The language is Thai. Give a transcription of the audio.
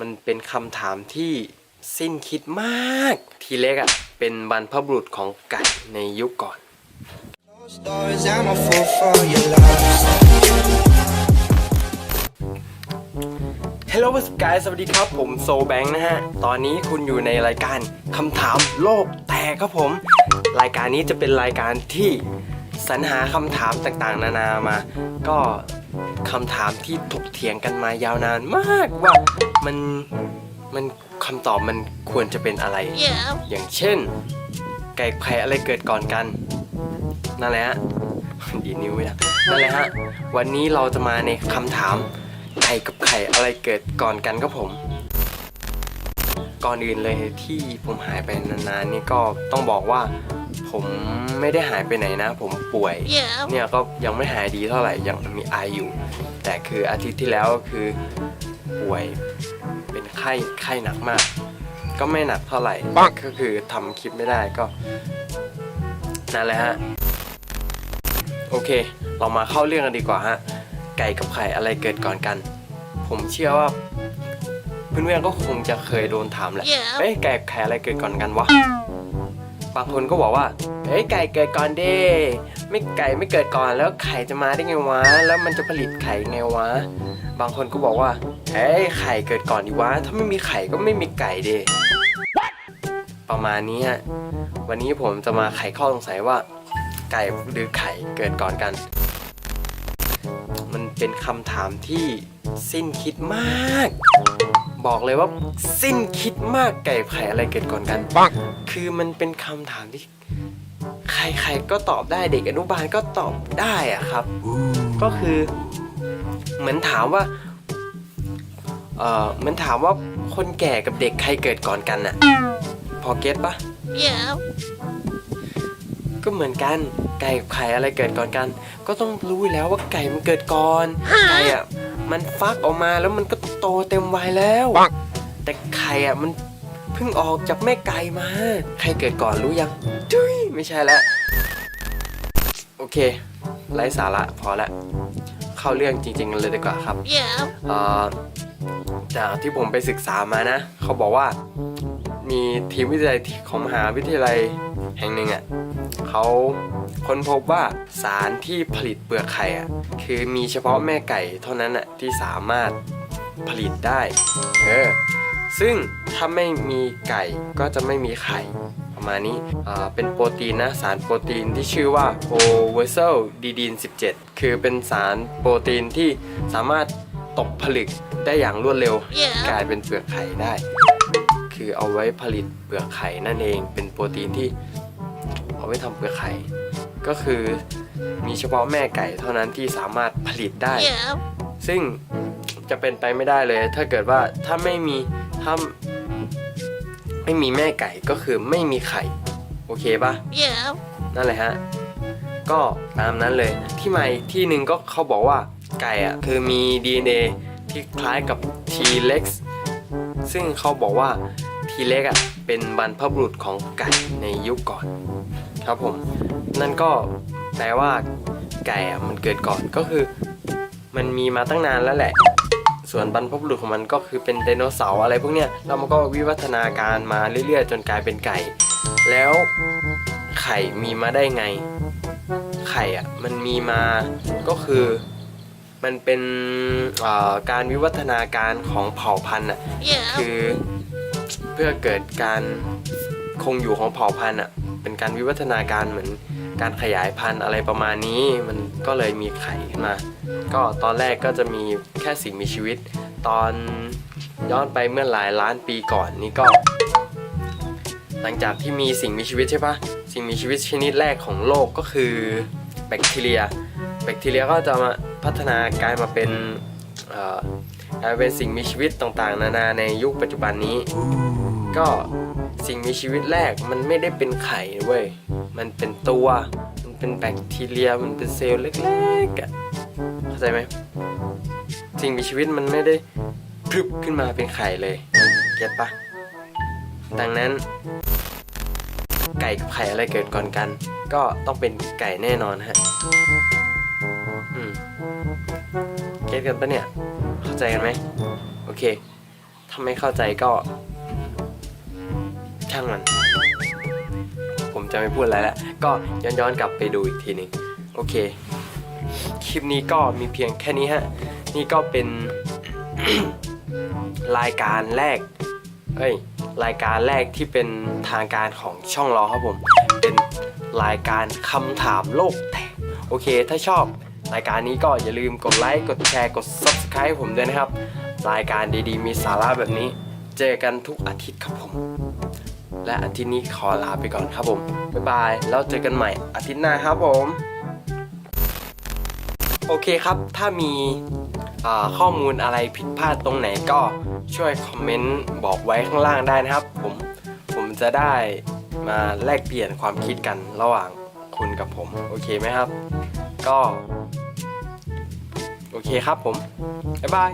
มันเป็นคำถามที่สิ้นคิดมาก ทีเล็กอะ่ะ เป็นบรรพบุรุษของไก่ในยุคก่อน Hello guys สวัสดีครับผมโซแบงค์นะฮะ ตอนนี้คุณอยู่ในรายการคำถามโลกแตกครับผม รายการนี้จะเป็นรายการที่สรรหาคำถามต่างๆ นานามา ก็ คำถามที่ถกเถียงกันมายาวนานมากว่ามันมันคำตอบมันควรจะเป็นอะไรอย่างเช่น ไก่ไข่อะไรเกิดก่อนกัน นั่นแหละฮะดีนิ้วไม่ได้นั่นแหละฮะ วันนี้เราจะมาในคำถามไก่กับไข่อะไรเกิดก่อนกันครับผม ก่อนอื่นเลยที่ผมหายไปนานๆนี่ก็ต้องบอกว่า ผมไม่ได้หายไปไหนนะ ผมป่วย เนี่ยก็ยังไม่หายดีเท่าไหร่ยังมีไออยู่ แต่คืออาทิตย์ที่แล้วก็คือป่วยเป็นไข้ไข้หนักมาก ก็ไม่หนักเท่าไหร่ก็คือทำคลิปไม่ได้ก็นั่นแหละฮะโอเค เรามาเข้าเรื่องกันดีกว่าฮะไก่กับไข่อะไรเกิดก่อนกัน ผมเชื่อว่าเพื่อนๆก็คงจะเคยโดนถามแหละ Yeah. เอ้ยไก่กับไข่อะไรเกิดก่อนกันวะ บางคนก็บอกว่า เฮ้ยไก่เกิดก่อนเด้ไม่ไก่ไม่เกิดก่อนแล้วไข่จะมาได้ไงวะ แล้วมันจะผลิตไข่ไงวะ บางคนก็บอกว่า เฮ้ยไข่เกิดก่อนดีวะ ถ้าไม่มีไข่ก็ไม่มีไก่เด้ประมาณนี้ฮะ วันนี้ผมจะมาไขข้อสงสัยว่า ไก่หรือไข่เกิดก่อนกัน มันเป็นคำถามที่สิ้นคิดมาก บอกเลยว่าสิ้นคิดมากไก่ไข่อะไรเกิดก่อนกัน คือมันเป็นคำถามที่ ใครๆก็ตอบได้เด็กอนุบาลก็ตอบได้อะครับ ก็คือเหมือนถามว่าเอ่อเหมือนถามว่าคนแก่กับเด็กใครเกิดก่อนกันอะพอเก็ตปะก็เหมือนกัน ไก่กับไข่อะไรเกิดก่อนกัน ก็ต้องรู้อยู่แล้วว่าไก่มันเกิดก่อน ไก่อะมันฟักออกมาแล้วมันก็โตเต็มวัยแล้ว แต่ไข่อะมันเพิ่งออกจากแม่ไก่มาใครเกิดก่อนรู้ยังจุ้ยไม่ใช่แล้วโอเคไร้สาระพอละเข้าเรื่องจริงๆกันเลยดีกว่าครับเอ่อจากที่ผมไปศึกษามานะ เขาบอกว่ามีทีมวิจัยของมหาวิทยาลัยแห่งหนึ่งอะ เขาค้นพบว่าสารที่ผลิตเปลือกไข่อะคือมีเฉพาะแม่ไก่เท่านั้นอะที่สามารถผลิตได้เออซึ่งถ้าไม่มีไก่ก็จะไม่มีไข่ประมาณนี้อ่าเป็นโปรตีนนะสารโปรตีนที่ชื่อว่าโอเวอร์เซลดีดีน 17 คือเป็นสารโปรตีนที่สามารถตกผลึกได้อย่างรวดเร็ว กลายเป็นเปลือกไข่ได้ คือเอาไว้ผลิตเปลือกไข่นั่นเอง เป็นโปรตีนที่ เอาไว้ทำเปลือกไข่ ก็คือมีเฉพาะแม่ไก่เท่านั้นที่สามารถผลิตได้ ซึ่งจะเป็นไปไม่ได้เลย ถ้าเกิดว่าถ้าไม่มีถ้าไม่มีแม่ไก่ก็คือไม่มีไข่ โอเคปะนั่นแหละฮะ ก็ตามนั้นเลย ที่ใหม่ที่หนึ่งก็เขาบอกว่าไก่อะคือมี DNA ที่คล้ายกับ T-Rex ซึ่งเขาบอกว่า T-Rex อะเป็นบรรพบุรุษของไก่ในยุคก่อน ครับผม นั่นก็แปลว่า ไก่อะมันเกิดก่อนก็คือ มันมีมาตั้งนานแล้วแหละ ส่วนบรรพบุรุษของมันก็คือเป็นไดโนเสาร์อะไรพวกเนี้ยแล้วมันก็วิวัฒนาการมาเรื่อยๆ จนกลายเป็นไก่ แล้วไข่มีมาได้ไง ไข่อะมันมีมาก็คือมันเป็นเอ่อการวิวัฒนาการของเผ่าพันธุ์อะคือเพื่อเกิดการคงอยู่ของเผ่าพันธุ์อะ เป็นการวิวัฒนาการเหมือนการขยายพันธุ์อะไรประมาณนี้ มันก็เลยมีไข่ขึ้นมา ก็ตอนแรกก็จะมีแค่สิ่งมีชีวิต ตอนย้อนไปเมื่อหลายล้านปีก่อนนี่ก็ หลังจากที่มีสิ่งมีชีวิตใช่ปะสิ่งมีชีวิตชนิดแรกของโลกก็คือแบคทีเรีย แบคทีเรียก็จะมาพัฒนากลายมาเป็นกลายเป็นสิ่งมีชีวิตต่างๆ นานาในยุคปัจจุบันนี้ ก็ สิ่งมีชีวิตแรกมันไม่ได้เป็นไข่เว้ย มันเป็นตัว มันเป็นแบคทีเรีย มันเป็นเซลล์เล็กๆอะเข้าใจไหม สิ่งมีชีวิตมันไม่ได้พรึบขึ้นมาเป็นไข่เลย เก็ตปะ ดังนั้น ไก่กับไข่อะไรเกิดก่อนกัน ก็ต้องเป็นไก่แน่นอนฮะ อืม เก็ตกันปะเนี่ย เข้าใจกันไหม โอเคถ้าไม่เข้าใจก็ ช่างมัน ผมจะไม่พูดอะไรแล้ว ก็ย้อนย้อนๆกลับไปดูอีกทีหนึ่งโอเค คลิปนี้ก็มีเพียงแค่นี้ฮะ นี่ก็เป็น รายการแรก เอ้ย รายการแรกที่เป็นทางการของช่องเราครับผม เป็นรายการคำถามโลกแตก โอเค ถ้าชอบรายการนี้ก็อย่าลืมกดไลค์ กดแชร์ กด Subscribe ให้ผมด้วยนะครับ รายการดีๆ มีสาระแบบนี้ เจอกันทุกอาทิตย์ครับผม และอาทิตย์นี้ขอลาไปก่อนครับผม บ๊ายบาย แล้วเจอกันใหม่อาทิตย์หน้าครับผม โอเคครับ ถ้ามีข้อมูลอะไรผิดพลาดตรงไหนก็ช่วยคอมเมนต์บอกไว้ข้างล่างได้นะครับ ผมผมจะได้มาแลกเปลี่ยนความคิดกันระหว่างคุณกับผม โอเคไหมครับ ก็ โอเคครับผม บ๊ายบาย